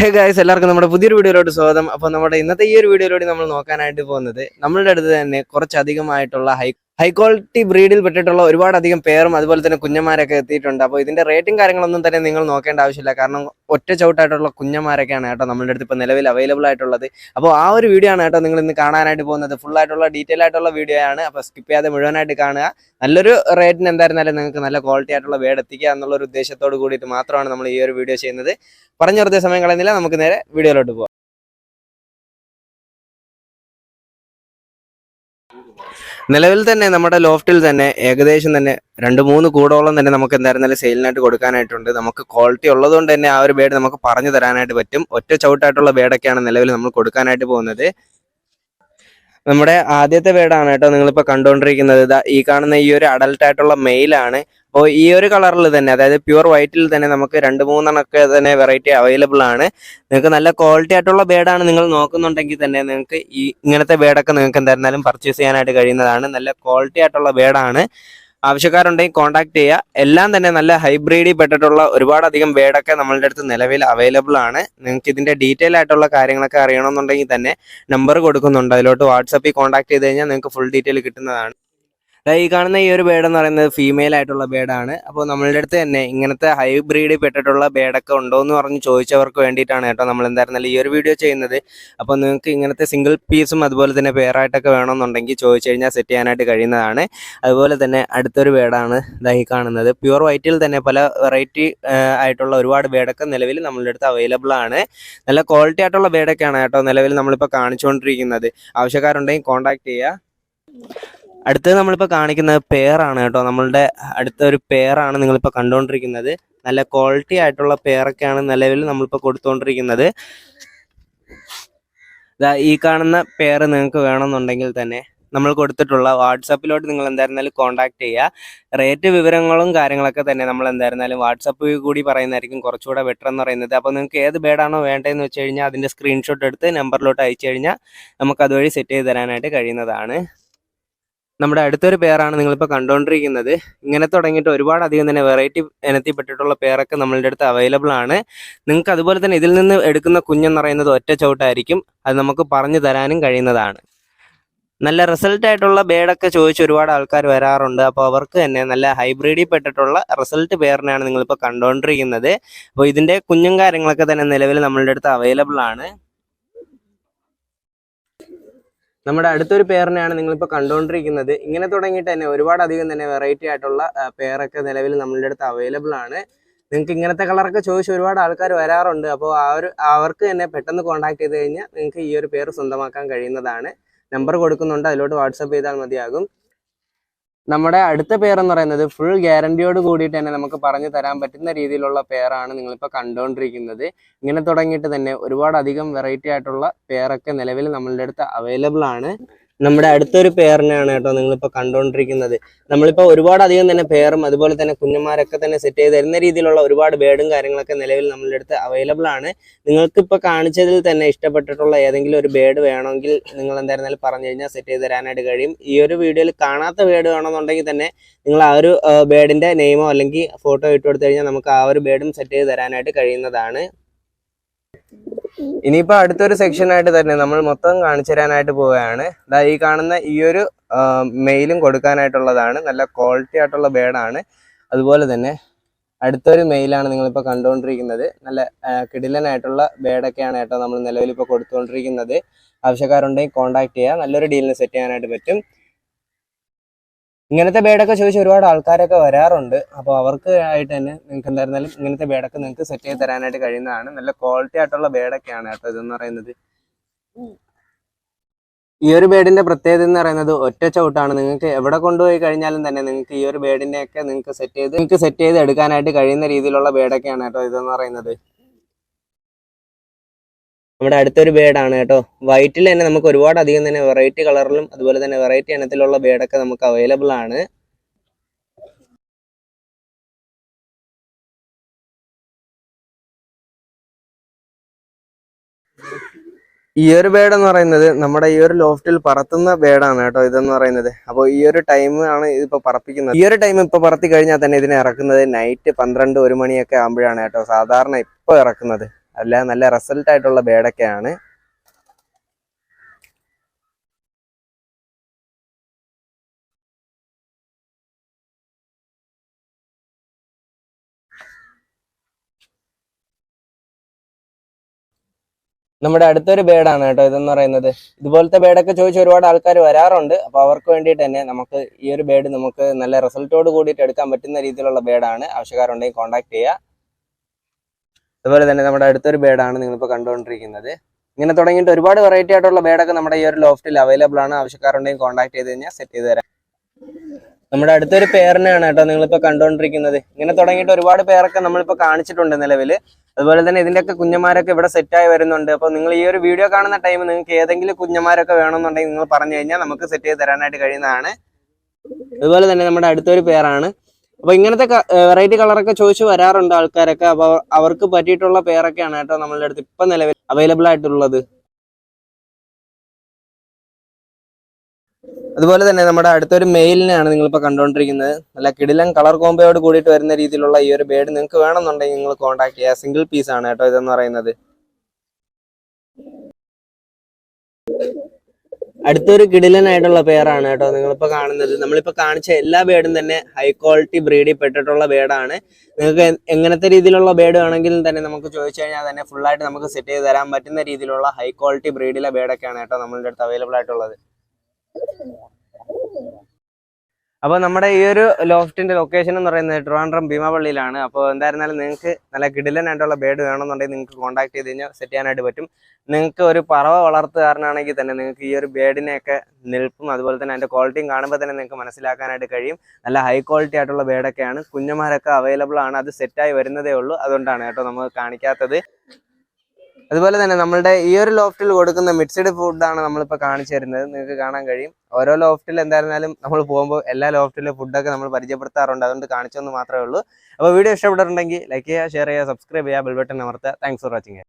Hey guys എല്ലാവർക്കും നമ്മുടെ പുതിയൊരു വീഡിയോയിലോട്ട് സ്വാഗതം. അപ്പോൾ നമ്മുടെ ഇന്നത്തെ ഈ ഒരു വീഡിയോയിലൂടെ നമ്മൾ നോക്കാനായിട്ട് പോകുന്നത് നമ്മളുടെ അടുത്ത് തന്നെ കുറച്ചധികമായിട്ടുള്ള ഹൈ ഹൈ ക്വാളിറ്റി ബ്രീഡിൽ പെട്ടിട്ടുള്ള ഒരുപാട് അധികം പേരും അതുപോലെ തന്നെ കുഞ്ഞന്മാരൊക്കെ എത്തിയിട്ടുണ്ട്. അപ്പോൾ ഇതിന്റെ റേറ്റും കാര്യങ്ങളൊന്നും തന്നെ നിങ്ങൾ നോക്കേണ്ട ആവശ്യമില്ല. കാരണം ഒറ്റ ചവിട്ടായിട്ടുള്ള കുഞ്ഞന്മാരൊക്കെയാണ് കേട്ടോ നമ്മുടെ അടുത്ത് ഇപ്പോൾ നിലവിൽ അവൈലബിൾ ആയിട്ടുള്ളത്. അപ്പോൾ ആ ഒരു വീഡിയോ ആണ് കേട്ടോ നിങ്ങൾ ഇന്ന് കാണാനായിട്ട് പോകുന്നത്. ഫുൾ ആയിട്ടുള്ള ഡീറ്റെയിൽ ആയിട്ടുള്ള വീഡിയോ ആണ്. അപ്പോൾ സ്കിപ്പ് ചെയ്യാതെ മുഴുവനായിട്ട് കാണുക. നല്ലൊരു റേറ്റിന് എന്തായിരുന്നാലും നിങ്ങൾക്ക് നല്ല ക്വാളിറ്റി ആയിട്ടുള്ള വേഡ് എത്തിക്കുക എന്നുള്ള ഒരു ഉദ്ദേശത്തോട് കൂടിയിട്ട് മാത്രമാണ് നമ്മൾ ഈ ഒരു വീഡിയോ ചെയ്യുന്നത്. പറഞ്ഞു വെറുതെ സമയം കളയുന്നില്ല. നമുക്ക് നേരെ വീഡിയോയിലോട്ട് പോവാം. നിലവിൽ തന്നെ നമ്മുടെ ലോഫ്റ്റിൽ തന്നെ ഏകദേശം തന്നെ രണ്ട് മൂന്ന് കൂടോളം തന്നെ നമുക്ക് എന്തായിരുന്നാലും സെയിലിനായിട്ട് കൊടുക്കാനായിട്ടുണ്ട്. നമുക്ക് ക്വാളിറ്റി ഉള്ളതുകൊണ്ട് തന്നെ ആ ഒരു ബേഡ് നമുക്ക് പറഞ്ഞു തരാനായിട്ട് പറ്റും. ഒറ്റ ചവിട്ടായിട്ടുള്ള ബേഡൊക്കെയാണ് നിലവിൽ നമ്മൾ കൊടുക്കാനായിട്ട് പോകുന്നത്. നമ്മുടെ ആദ്യത്തെ വീടാണ് കേട്ടോ നിങ്ങളിപ്പോൾ കണ്ടുകൊണ്ടിരിക്കുന്നത് ഈ കാണുന്ന ഈ ഒരു അഡൽട്ട് ആയിട്ടുള്ള മെയിലാണ് അപ്പോൾ ഈ ഒരു കളറിൽ തന്നെ അതായത് പ്യുവർ വൈറ്റിൽ തന്നെ നമുക്ക് രണ്ട് മൂന്നെണ്ണൊക്കെ തന്നെ വെറൈറ്റി അവൈലബിൾ ആണ്. നിങ്ങൾക്ക് നല്ല ക്വാളിറ്റി ആയിട്ടുള്ള ബേഡാണ് നിങ്ങൾ നോക്കുന്നുണ്ടെങ്കിൽ തന്നെ നിങ്ങൾക്ക് ഈ ഇങ്ങനത്തെ ബേഡൊക്കെ നിങ്ങൾക്ക് എന്തായിരുന്നാലും പർച്ചേസ് ചെയ്യാനായിട്ട് കഴിയുന്നതാണ്. നല്ല ക്വാളിറ്റി ആയിട്ടുള്ള ബേഡാണ് ആവശ്യക്കാരുണ്ടെങ്കിൽ കോൺടാക്ട് ചെയ്യുക. എല്ലാം തന്നെ നല്ല ഹൈബ്രിഡിൽ പെട്ടിട്ടുള്ള ഒരുപാടധികം ബേഡൊക്കെ നമ്മളുടെ അടുത്ത് നിലവിൽ അവൈലബിൾ ആണ്. നിങ്ങൾക്ക് ഇതിന്റെ ഡീറ്റെയിൽ ആയിട്ടുള്ള കാര്യങ്ങളൊക്കെ അറിയണമെന്നുണ്ടെങ്കിൽ തന്നെ നമ്പർ കൊടുക്കുന്നുണ്ട്. അതിലോട്ട് വാട്സപ്പിൽ കോൺടാക്ട് ചെയ്ത് കഴിഞ്ഞാൽ നിങ്ങൾക്ക് ഫുൾ ഡീറ്റെയിൽ കിട്ടുന്നതാണ്. ഈ കാണുന്ന ഈ ഒരു ബേഡ് എന്ന് പറയുന്നത് ഫീമെയിൽ ആയിട്ടുള്ള ബേഡാണ് അപ്പോൾ നമ്മളുടെ അടുത്ത് തന്നെ ഇങ്ങനത്തെ ഹൈബ്രീഡ് പെട്ടിട്ടുള്ള ബേഡൊക്കെ ഉണ്ടോ എന്ന് പറഞ്ഞ് ചോദിച്ചവർക്ക് വേണ്ടിയിട്ടാണ് കേട്ടോ നമ്മൾ എന്തായിരുന്നാലും ഈ ഒരു വീഡിയോ ചെയ്യുന്നത്. അപ്പോൾ നിങ്ങൾക്ക് ഇങ്ങനത്തെ സിംഗിൾ പീസും അതുപോലെ തന്നെ പെയറായിട്ടൊക്കെ വേണമെന്നുണ്ടെങ്കിൽ ചോദിച്ചു കഴിഞ്ഞാൽ സെറ്റ് ചെയ്യാനായിട്ട് കഴിയുന്നതാണ്. അതുപോലെ തന്നെ അടുത്തൊരു ബേഡാണ് ഇതായി കാണുന്നത്. പ്യുവർ വൈറ്റിൽ തന്നെ പല വെറൈറ്റി ആയിട്ടുള്ള ഒരുപാട് ബേഡൊക്കെ നിലവിൽ നമ്മളുടെ അടുത്ത് അവൈലബിൾ ആണ്. നല്ല ക്വാളിറ്റി ആയിട്ടുള്ള ബേഡൊക്കെയാണ് കേട്ടോ നിലവിൽ നമ്മളിപ്പോൾ കാണിച്ചുകൊണ്ടിരിക്കുന്നത്. ആവശ്യക്കാരുണ്ടെങ്കിൽ കോൺടാക്ട് ചെയ്യുക. അടുത്തത് നമ്മളിപ്പോൾ കാണിക്കുന്നത് പെയറാണ് കേട്ടോ. നമ്മളുടെ അടുത്ത ഒരു പെയറാണ് നിങ്ങളിപ്പോൾ കണ്ടുകൊണ്ടിരിക്കുന്നത് നല്ല ക്വാളിറ്റി ആയിട്ടുള്ള പെയറൊക്കെയാണ് നിലവിൽ നമ്മളിപ്പോൾ കൊടുത്തുകൊണ്ടിരിക്കുന്നത് ഈ കാണുന്ന പെയർ നിങ്ങൾക്ക് വേണമെന്നുണ്ടെങ്കിൽ തന്നെ നമ്മൾ കൊടുത്തിട്ടുള്ള വാട്സാപ്പിലോട്ട് നിങ്ങൾ എന്തായിരുന്നാലും കോൺടാക്ട് ചെയ്യുക റേറ്റ് വിവരങ്ങളും കാര്യങ്ങളൊക്കെ തന്നെ നമ്മൾ എന്തായിരുന്നാലും വാട്സാപ്പ് കൂടി പറയുന്നതായിരിക്കും കുറച്ചുകൂടെ ബെറ്റർ എന്ന് പറയുന്നത്. അപ്പോൾ നിങ്ങൾക്ക് ഏത് ബേഡാണോ വേണ്ടതെന്ന് വെച്ച് കഴിഞ്ഞാൽ അതിന്റെ സ്ക്രീൻഷോട്ട് എടുത്ത് നമ്പറിലോട്ട് അയച്ചു കഴിഞ്ഞാൽ നമുക്ക് അതുവഴി സെറ്റ് ചെയ്ത് തരാനായിട്ട് കഴിയുന്നതാണ്. നമ്മുടെ അടുത്തൊരു പേരാണ് നിങ്ങളിപ്പോൾ കണ്ടുകൊണ്ടിരിക്കുന്നത് ഇങ്ങനെ തുടങ്ങിയിട്ട് ഒരുപാട് അധികം തന്നെ വെറൈറ്റി ഇനത്തിൽപ്പെട്ടിട്ടുള്ള പേരൊക്കെ നമ്മളുടെ അടുത്ത് അവൈലബിൾ ആണ്. നിങ്ങൾക്ക് അതുപോലെ തന്നെ ഇതിൽ നിന്ന് എടുക്കുന്ന കുഞ്ഞെന്ന് പറയുന്നത് ഒറ്റ ചവിട്ടായിരിക്കും അത് നമുക്ക് പറഞ്ഞു തരാനും കഴിയുന്നതാണ്. നല്ല റിസൾട്ട് ആയിട്ടുള്ള ബേഡൊക്കെ ചോദിച്ച് ഒരുപാട് ആൾക്കാർ വരാറുണ്ട്. അപ്പോൾ അവർക്ക് തന്നെ നല്ല ഹൈബ്രിഡിൽ പെട്ടിട്ടുള്ള റിസൾട്ട് പേരിനെയാണ് നിങ്ങളിപ്പോൾ കണ്ടുകൊണ്ടിരിക്കുന്നത് അപ്പോൾ ഇതിന്റെ കുഞ്ഞും കാര്യങ്ങളൊക്കെ തന്നെ നിലവിൽ നമ്മളുടെ അടുത്ത് അവൈലബിൾ ആണ്. നമ്മുടെ അടുത്തൊരു പേരിനെയാണ് നിങ്ങളിപ്പോൾ കണ്ടുകൊണ്ടിരിക്കുന്നത് ഇങ്ങനെ തുടങ്ങിയിട്ട് തന്നെ ഒരുപാട് അധികം തന്നെ വെറൈറ്റി ആയിട്ടുള്ള പേറൊക്കെ നിലവിൽ നമ്മളുടെ അടുത്ത് അവൈലബിൾ ആണ്. നിങ്ങൾക്ക് ഇങ്ങനത്തെ കളറൊക്കെ ചോദിച്ച് ഒരുപാട് ആൾക്കാർ വരാറുണ്ട്. അപ്പോൾ ആ ഒരു അവർക്ക് തന്നെ പെട്ടെന്ന് കോൺടാക്ട് ചെയ്ത് കഴിഞ്ഞാൽ നിങ്ങൾക്ക് ഈ ഒരു പേര് സ്വന്തമാക്കാൻ കഴിയുന്നതാണ്. നമ്പർ കൊടുക്കുന്നുണ്ട്. അതിലോട്ട് വാട്സപ്പ് ചെയ്താൽ മതിയാകും. നമ്മുടെ അടുത്ത പേരെന്ന് പറയുന്നത് ഫുൾ ഗ്യാരണ്ടിയോട് കൂടിയിട്ട് തന്നെ നമുക്ക് പറഞ്ഞു തരാൻ പറ്റുന്ന രീതിയിലുള്ള പേരാണ് നിങ്ങളിപ്പോൾ കണ്ടുകൊണ്ടിരിക്കുന്നത് ഇങ്ങനെ തുടങ്ങിയിട്ട് തന്നെ ഒരുപാട് അധികം വെറൈറ്റി ആയിട്ടുള്ള പേരൊക്കെ നിലവിൽ നമ്മളുടെ അടുത്ത് അവൈലബിൾ ആണ്. നമ്മുടെ അടുത്തൊരു പേരിനെയാണ് കേട്ടോ നിങ്ങളിപ്പോൾ കണ്ടുകൊണ്ടിരിക്കുന്നത് നമ്മളിപ്പോൾ ഒരുപാട് അധികം തന്നെ പേറും അതുപോലെ തന്നെ കുഞ്ഞന്മാരൊക്കെ തന്നെ സെറ്റ് ചെയ്ത് തരുന്ന രീതിയിലുള്ള ഒരുപാട് ബേഡും കാര്യങ്ങളൊക്കെ നിലവിൽ നമ്മളുടെ അടുത്ത് അവൈലബിൾ ആണ്. നിങ്ങൾക്ക് ഇപ്പോൾ കാണിച്ചതിൽ തന്നെ ഇഷ്ടപ്പെട്ടിട്ടുള്ള ഏതെങ്കിലും ഒരു ബേഡ് വേണമെങ്കിൽ നിങ്ങൾ എന്തായിരുന്നാലും പറഞ്ഞു കഴിഞ്ഞാൽ സെറ്റ് ചെയ്ത് തരാനായിട്ട് കഴിയും. ഈ ഒരു വീഡിയോയിൽ കാണാത്ത ബേഡ് വേണമെന്നുണ്ടെങ്കിൽ തന്നെ നിങ്ങൾ ആ ഒരു ബേഡിന്റെ നെയിമോ അല്ലെങ്കിൽ ഫോട്ടോ ഇട്ട് കൊടുത്തു കഴിഞ്ഞാൽ നമുക്ക് ആ ഒരു ബേഡും സെറ്റ് ചെയ്ത് തരാനായിട്ട് കഴിയുന്നതാണ്. ഇനിയിപ്പോ അടുത്തൊരു സെക്ഷനായിട്ട് തന്നെ നമ്മൾ മൊത്തം കാണിച്ചു തരാനായിട്ട് പോവുകയാണ്. ഈ കാണുന്ന ഈ ഒരു മെയിലും കൊടുക്കാനായിട്ടുള്ളതാണ്. നല്ല ക്വാളിറ്റി ആയിട്ടുള്ള ബേഡാണ് അതുപോലെ തന്നെ അടുത്തൊരു മെയിലാണ് നിങ്ങളിപ്പോൾ കണ്ടുകൊണ്ടിരിക്കുന്നത്. നല്ല കിടിലനായിട്ടുള്ള ബേഡൊക്കെയാണ് കേട്ടോ നമ്മൾ നിലവിൽ ഇപ്പോൾ കൊടുത്തുകൊണ്ടിരിക്കുന്നത്. ആവശ്യക്കാരുണ്ടെങ്കിൽ കോൺടാക്ട് ചെയ്യുക നല്ലൊരു ഡീലിന് സെറ്റ് ചെയ്യാനായിട്ട് പറ്റും. ഇങ്ങനത്തെ ബേഡൊക്കെ ചോദിച്ച് ഒരുപാട് ആൾക്കാരൊക്കെ വരാറുണ്ട്. അപ്പോൾ അവർക്ക് ആയിട്ട് തന്നെ നിങ്ങൾക്ക് എന്തായിരുന്നാലും ഇങ്ങനത്തെ ബേഡൊക്കെ നിങ്ങൾക്ക് സെറ്റ് ചെയ്ത് തരാനായിട്ട് കഴിയുന്നതാണ്. നല്ല ക്വാളിറ്റി ആയിട്ടുള്ള ബേഡൊക്കെയാണ് കേട്ടോ ഇതെന്ന് പറയുന്നത്. ഈ ഒരു ബേഡിന്റെ പ്രത്യേകത എന്ന് പറയുന്നത് ഒറ്റ ചവിട്ടാണ്. നിങ്ങൾക്ക് എവിടെ കൊണ്ടുപോയി കഴിഞ്ഞാലും തന്നെ നിങ്ങൾക്ക് ഈ ഒരു ബേഡിനെ ഒക്കെ നിങ്ങൾക്ക് സെറ്റ് ചെയ്ത് നിങ്ങൾക്ക് സെറ്റ് ചെയ്ത് എടുക്കാനായിട്ട് കഴിയുന്ന രീതിയിലുള്ള ബേഡൊക്കെയാണ് കേട്ടോ ഇതെന്ന് പറയുന്നത്. നമ്മുടെ അടുത്തൊരു ബേഡാണ് കേട്ടോ. വൈറ്റിൽ തന്നെ നമുക്ക് ഒരുപാട് അധികം തന്നെ വെറൈറ്റി കളറിലും അതുപോലെ തന്നെ വെറൈറ്റി ഇനത്തിലുള്ള ബേഡൊക്കെ നമുക്ക് അവൈലബിൾ ആണ്. ഈ ഒരു ബേഡ് എന്ന് പറയുന്നത് നമ്മുടെ ഈ ഒരു ലോഫ്റ്റിൽ പറത്തുന്ന ബേഡാണ് കേട്ടോ ഇതെന്ന് പറയുന്നത്. അപ്പോൾ ഈ ഒരു ടൈം ആണ് ഇതിപ്പോ പറപ്പിക്കുന്നത്. ഈ ഒരു ടൈം ഇപ്പൊ പറത്തി കഴിഞ്ഞാൽ തന്നെ ഇതിനെ ഇറക്കുന്നത് നൈറ്റ് പന്ത്രണ്ട് ഒരു മണിയൊക്കെ ആകുമ്പോഴാണ് കേട്ടോ സാധാരണ ഇപ്പൊ ഇറക്കുന്നത്. അല്ല നല്ല റിസൾട്ട് ആയിട്ടുള്ള ബേഡൊക്കെയാണ്. നമ്മുടെ അടുത്തൊരു ബേഡാണ് കേട്ടോ ഇതെന്ന് പറയുന്നത്. ഇതുപോലത്തെ ബേഡൊക്കെ ചോദിച്ച് ഒരുപാട് ആൾക്കാർ വരാറുണ്ട്. അപ്പൊ അവർക്ക് വേണ്ടിയിട്ട് തന്നെ നമുക്ക് ഈ ഒരു ബേഡ് നമുക്ക് നല്ല റിസൾട്ടോട് കൂടിയിട്ട് എടുക്കാൻ പറ്റുന്ന രീതിയിലുള്ള ബേഡാണ്. ആവശ്യക്കാരുണ്ടെങ്കിൽ കോൺടാക്ട് ചെയ്യുക അതുപോലെ തന്നെ നമ്മുടെ അടുത്തൊരു ബേഡാണ് നിങ്ങളിപ്പോൾ കണ്ടുകൊണ്ടിരിക്കുന്നത്. ഇങ്ങനെ തുടങ്ങിയിട്ട് ഒരുപാട് വെറൈറ്റി ആയിട്ടുള്ള ബേഡൊക്കെ നമ്മുടെ ഈ ഒരു ലോഫ്റ്റിൽ അവൈലബിൾ ആണ്. ആവശ്യക്കാരുണ്ടെങ്കിൽ കോൺടാക്ട് ചെയ്ത് കഴിഞ്ഞാൽ സെറ്റ് ചെയ്ത് തരാം. നമ്മുടെ അടുത്തൊരു പേരിനെയാണ് കേട്ടോ നിങ്ങളിപ്പോൾ കണ്ടുകൊണ്ടിരിക്കുന്നത്. ഇങ്ങനെ തുടങ്ങിയിട്ട് ഒരുപാട് പേരൊക്കെ നമ്മളിപ്പോൾ കാണിച്ചിട്ടുണ്ട് നിലവിൽ അതുപോലെ തന്നെ ഇതിന്റെയൊക്കെ കുഞ്ഞന്മാരൊക്കെ ഇവിടെ സെറ്റായി വരുന്നുണ്ട്. അപ്പോൾ നിങ്ങൾ ഈ ഒരു വീഡിയോ കാണുന്ന ടൈം നിങ്ങൾക്ക് ഏതെങ്കിലും കുഞ്ഞന്മാരൊക്കെ വേണമെന്നുണ്ടെങ്കിൽ നിങ്ങൾ പറഞ്ഞു കഴിഞ്ഞാൽ നമുക്ക് സെറ്റ് ചെയ്ത് തരാനായിട്ട് കഴിയുന്നതാണ്. അതുപോലെ തന്നെ നമ്മുടെ അടുത്തൊരു പേരാണ് അപ്പൊ ഇങ്ങനത്തെ വെറൈറ്റി കളറൊക്കെ ചോദിച്ചു വരാറുണ്ട് ആൾക്കാരൊക്കെ. അപ്പൊ അവർക്ക് പറ്റിയിട്ടുള്ള പേരൊക്കെയാണ് കേട്ടോ നമ്മളുടെ അടുത്ത് ഇപ്പൊ നിലവിൽ അവൈലബിൾ ആയിട്ടുള്ളത്. അതുപോലെ തന്നെ നമ്മുടെ അടുത്തൊരു മെയിലിനെയാണ് നിങ്ങളിപ്പോൾ കണ്ടുകൊണ്ടിരിക്കുന്നത്. നല്ല കിടിലൻ കളർ കോമ്പയോട് കൂടിയിട്ട് വരുന്ന രീതിയിലുള്ള ഈ ഒരു ബേഡ് നിങ്ങൾക്ക് വേണമെന്നുണ്ടെങ്കിൽ നിങ്ങൾ കോൺടാക്ട് ചെയ്യുക സിംഗിൾ പീസ് ആണ് കേട്ടോ ഇതെന്ന് പറയുന്നത്. അടുത്തൊരു കിടിലനായിട്ടുള്ള പേരാണ് കേട്ടോ നിങ്ങളിപ്പോ കാണുന്നത്. നമ്മളിപ്പോ കാണിച്ച എല്ലാ ബേഡും തന്നെ ഹൈ ക്വാളിറ്റി ബ്രീഡിൽ പെട്ടിട്ടുള്ള ബേഡാണ്. നിങ്ങൾക്ക് എങ്ങനത്തെ രീതിയിലുള്ള ബേഡ് വേണമെങ്കിലും തന്നെ നമുക്ക് ചോദിച്ചു കഴിഞ്ഞാൽ തന്നെ ഫുൾ ആയിട്ട് നമുക്ക് സെറ്റ് ചെയ്ത് തരാൻ പറ്റുന്ന രീതിയിലുള്ള ഹൈ ക്വാളിറ്റി ബ്രീഡിലെ ബേഡൊക്കെയാണ് കേട്ടോ നമ്മളുടെ അടുത്ത് അവൈലബിൾ ആയിട്ടുള്ളത്. അപ്പോൾ നമ്മുടെ ഈ ഒരു ലോഫ്റ്റിന്റെ ലൊക്കേഷൻ എന്ന് പറയുന്നത് ട്രിവാൻഡ്രം ഭീമാപള്ളിയിലാണ്. അപ്പോൾ എന്തായിരുന്നാലും നിങ്ങൾക്ക് നല്ല കിടിലൻ ആയിട്ടുള്ള ബേഡ് വേണമെന്നുണ്ടെങ്കിൽ നിങ്ങൾക്ക് കോൺടാക്ട് ചെയ്ത് കഴിഞ്ഞാൽ സെറ്റ് ചെയ്യാനായിട്ട് പറ്റും. നിങ്ങൾക്ക് ഒരു പറവ വളർത്തുകാരനാണെങ്കിൽ തന്നെ നിങ്ങൾക്ക് ഈ ഒരു ബേഡിനെയൊക്കെ നിൽപ്പും അതുപോലെ തന്നെ അതിന്റെ ക്വാളിറ്റിയും കാണുമ്പോൾ തന്നെ നിങ്ങൾക്ക് മനസ്സിലാക്കാനായിട്ട് കഴിയും. നല്ല ഹൈ ക്വാളിറ്റി ആയിട്ടുള്ള ബേഡൊക്കെയാണ്. കുഞ്ഞുമാരൊക്കെ അവൈലബിൾ ആണ്. അത് സെറ്റായി വരുന്നതേ ഉള്ളൂ. അതുകൊണ്ടാണ് കേട്ടോ നമ്മൾ കാണിക്കാത്തത്. അതുപോലെ തന്നെ നമ്മളുടെ ഈ ഒരു ലോഫ്റ്റിൽ കൊടുക്കുന്ന മിക്സഡ് ഫുഡാണ് നമ്മളിപ്പോൾ കാണിച്ചു തരുന്നത്. നിങ്ങൾക്ക് കാണാൻ കഴിയും. ഓരോ ലോഫ്റ്റിൽ എന്തായിരുന്നാലും നമ്മൾ പോകുമ്പോൾ എല്ലാ ലോഫ്റ്റിലെ ഫുഡൊക്കെ നമ്മൾ പരിചയപ്പെടുത്താറുണ്ട്. അതുകൊണ്ട് കാണിച്ചെന്ന് മാത്രമേ ഉള്ളൂ. അപ്പോൾ വീഡിയോ ഇഷ്ടപ്പെട്ടിട്ടുണ്ടെങ്കിൽ ലൈക്ക് ചെയ്യുക ഷെയർ ചെയ്യുക സബ്സ്ക്രൈബ് ചെയ്യുക ബെൽ ബട്ടൺ അമർത്തുക. Thanks for watching